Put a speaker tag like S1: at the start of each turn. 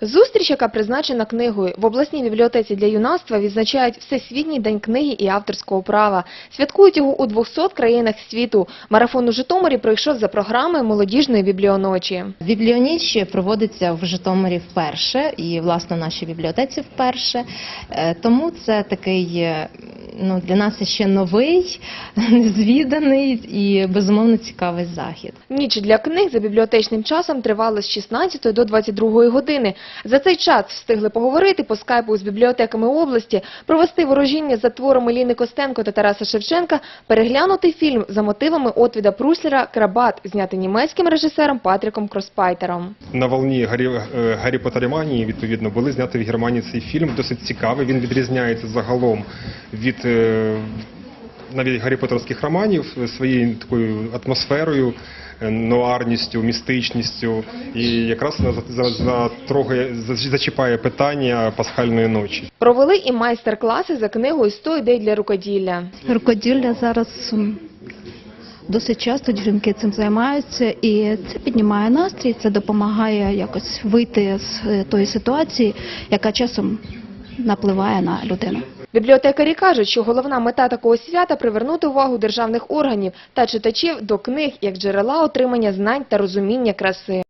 S1: Зустріч, яка призначена книгою в обласній бібліотеці для юнацтва, відзначають Всесвітній день книги і авторського права. Святкують його у 200 країнах світу. Марафон у Житомирі пройшов за програмою молодіжної бібліоночі.
S2: Бібліоніч проводиться в Житомирі вперше і власне в нашій бібліотеці вперше. Е, Тому це такий е, ну, для нас ще новий, незвіданий і безумовно цікавий захід.
S1: Ніч для книг за бібліотечним часом тривала з 16 до 22 години. За цей час встигли поговорити по скайпу з бібліотеками області, провести ворожіння за творами Ліни Костенко та Тараса Шевченка, переглянути фільм за мотивами Отвіда Пруслера «Крабат», знятий німецьким режисером Патріком Кроспайтером.
S3: На волні Гаррі, е, Гаррі Поттеріманії, відповідно, були зняти в Германії цей фільм. Досить цікавий. Він відрізняється загалом від навіть гарріпотерських романів е, своєю такою атмосферою, е, нуарністю, містичністю. І якраз вона за, за, затрогає, за- зачіпає питання пасхальної ночі.
S1: Провели і майстер-класи за книгою «100 ідей для рукоділля».
S4: Рукоділля зараз досить часто жінки цим займаються, і це піднімає настрій, це допомагає якось вийти з е, тої ситуації, яка часом напливає на людину.
S1: Бібліотекарі кажуть, що головна мета такого свята – привернути увагу державних органів та читачів до книг як джерела отримання знань та розуміння краси.